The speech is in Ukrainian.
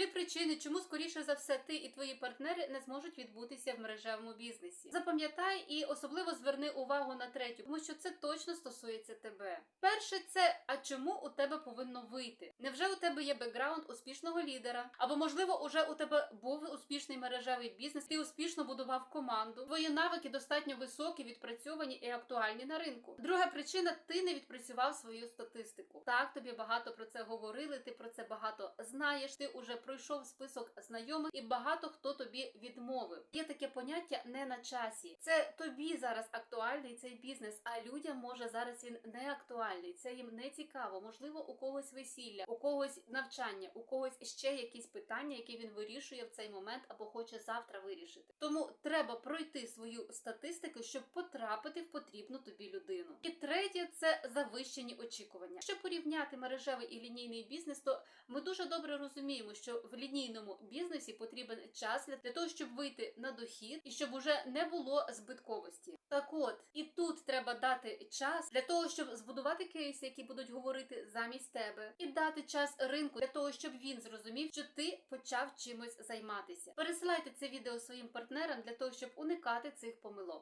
Три причини, чому скоріше за все ти і твої партнери не зможуть відбутися в мережевому бізнесі. Запам'ятай і особливо зверни увагу на третю, тому що це точно стосується тебе. Перше, це а чому у тебе повинно вийти? Невже у тебе є бекграунд успішного лідера? Або можливо, уже у тебе був успішний мережевий бізнес, ти успішно будував команду, твої навики достатньо високі, відпрацьовані і актуальні на ринку. Друга причина ти не відпрацював свою статистику. Так, тобі багато про це говорили, ти про це багато знаєш. Ти уже пройшов список знайомих, і багато хто тобі відмовив. Є таке поняття не на часі. Це тобі зараз актуальний цей бізнес, а людям може зараз він не актуальний. Це їм не цікаво. Можливо, у когось весілля, у когось навчання, у когось ще якісь питання, які він вирішує в цей момент або хоче завтра вирішити. Тому треба пройти свою статистику, щоб потрапити в потрібну тобі людину. І третє це завищені очікування. Якщо порівняти мережевий і лінійний бізнес, то ми дуже добре розуміємо, що в лінійному бізнесі потрібен час для того, щоб вийти на дохід і щоб уже не було збитковості. Так от і тут треба дати час для того, щоб збудувати кейси, які будуть говорити замість тебе, і дати час ринку для того, щоб він зрозумів, що ти почав чимось займатися. Пересилайте це відео своїм партнерам для того, щоб уникати цих помилок.